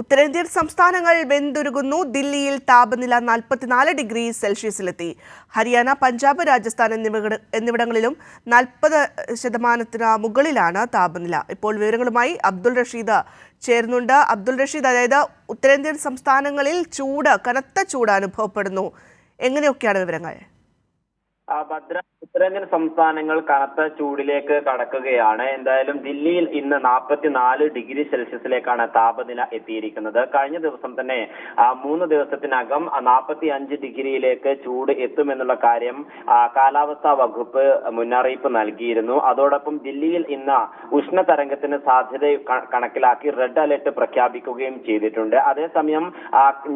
ഉത്തരേന്ത്യൻ സംസ്ഥാനങ്ങൾ വെന്തുരുകുന്നു. ദില്ലിയിൽ താപനില നാൽപ്പത്തിനാല് ഡിഗ്രി സെൽഷ്യസിലെത്തി. ഹരിയാന പഞ്ചാബ് രാജസ്ഥാൻ എന്നിവ എന്നിവിടങ്ങളിലും നാൽപ്പത് ശതമാനത്തിന് മുകളിലാണ് താപനില. ഇപ്പോൾ വിവരങ്ങളുമായി അബ്ദുൾ റഷീദ് ചേരുന്നുണ്ട്. അബ്ദുൾ റഷീദ് അതായത് ഉത്തരേന്ത്യൻ സംസ്ഥാനങ്ങളിൽ ചൂട് കനത്ത ചൂട് അനുഭവപ്പെടുന്നു. എങ്ങനെയൊക്കെയാണ് വിവരങ്ങൾ? ഭദ്ര ഉത്തരേന്ത്യൻ സംസ്ഥാനങ്ങൾ കനത്ത ചൂടിലേക്ക് കടക്കുകയാണ്. എന്തായാലും ദില്ലിയിൽ ഇന്ന് നാൽപ്പത്തിനാല് ഡിഗ്രി സെൽഷ്യസിലേക്കാണ് താപനില എത്തിയിരിക്കുന്നത്. കഴിഞ്ഞ ദിവസം തന്നെ മൂന്ന് ദിവസത്തിനകം നാൽപ്പത്തി അഞ്ച് ഡിഗ്രിയിലേക്ക് ചൂട് എത്തുമെന്നുള്ള കാര്യം കാലാവസ്ഥാ വകുപ്പ് മുന്നറിയിപ്പ് നൽകിയിരുന്നു. അതോടൊപ്പം ദില്ലിയിൽ ഇന്ന് ഉഷ്ണതരംഗത്തിന് സാധ്യത കണക്കിലാക്കി റെഡ് അലർട്ട് പ്രഖ്യാപിക്കുകയും ചെയ്തിട്ടുണ്ട്. അതേസമയം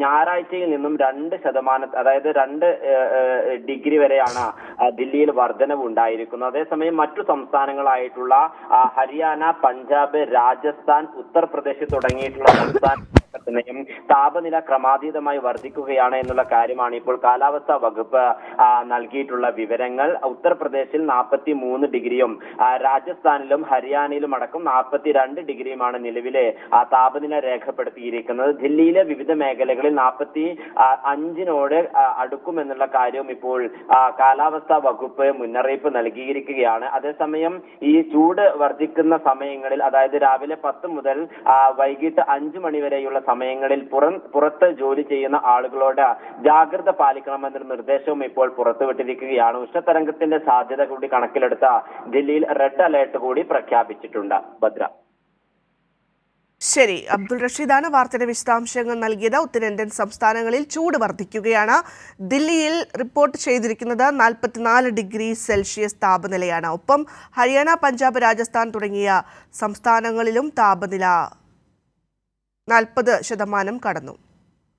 ഞായറാഴ്ചയിൽ നിന്നും രണ്ട് ശതമാനം അതായത് രണ്ട് ഡിഗ്രി വരെയാണ് ദില്ലിയിൽ വർധനവ് ഉണ്ടായിരിക്കുന്നത് അതേസമയം മറ്റു സംസ്ഥാനങ്ങളായിട്ടുള്ള ഹരിയാന പഞ്ചാബ് രാജസ്ഥാൻ ഉത്തർപ്രദേശ് തുടങ്ങിയിട്ടുള്ള സംസ്ഥാനത്തിനെയും താപനില ക്രമാതീതമായി വർദ്ധിക്കുകയാണ് എന്നുള്ള കാര്യമാണ് ഇപ്പോൾ കാലാവസ്ഥാ വകുപ്പ് നൽകിയിട്ടുള്ള വിവരങ്ങൾ. ഉത്തർപ്രദേശിൽ നാൽപ്പത്തി മൂന്ന് ഡിഗ്രിയും രാജസ്ഥാനിലും ഹരിയാനയിലും അടക്കം നാൽപ്പത്തിരണ്ട് ഡിഗ്രിയുമാണ് നിലവിലെ താപനില രേഖപ്പെടുത്തിയിരിക്കുന്നത്. ദില്ലിയിലെ വിവിധ മേഖലകളിൽ നാൽപ്പത്തി അഞ്ചിനോട് അടുക്കുമെന്നുള്ള കാര്യവും ഇപ്പോൾ കാലാവസ്ഥാ വകുപ്പ് മുന്നറിയിപ്പ് നൽകിയിരിക്കുകയാണ്. അതേസമയം ഈ ചൂട് വർദ്ധിക്കുന്ന സമയങ്ങളിൽ അതായത് രാവിലെ പത്ത് മുതൽ വൈകിട്ട് അഞ്ചു മണി വരെയുള്ള സമയങ്ങളിൽ പുറം പുറത്ത് ജോലി ചെയ്യുന്ന ആളുകളോട് ജാഗ്രത പാലിക്കണമെന്നൊരു നിർദ്ദേശവും ഇപ്പോൾ പുറത്തുവിട്ടിരിക്കുകയാണ്. ഉഷ്ണതരംഗത്തിന്റെ സാധ്യത കൂടി കണക്കിലെടുത്ത ദില്ലിയിൽ റെഡ് അലേർട്ട് കൂടി പ്രഖ്യാപിച്ചിട്ടുണ്ട്. ഭദ്ര. ശരി അബ്ദുൾ റഷീദാണ് വാർത്തയുടെ വിശദാംശങ്ങൾ നൽകിയത്. ഉത്തരേന്ത്യൻ സംസ്ഥാനങ്ങളിൽ ചൂട് വർദ്ധിക്കുകയാണ്. ദില്ലിയിൽ റിപ്പോർട്ട് ചെയ്തിരിക്കുന്നത് നാൽപ്പത്തിനാല് ഡിഗ്രി സെൽഷ്യസ് താപനിലയാണ്. ഒപ്പം ഹരിയാന പഞ്ചാബ് രാജസ്ഥാൻ തുടങ്ങിയ സംസ്ഥാനങ്ങളിലും താപനില നാൽപ്പത് ശതമാനം കടന്നു.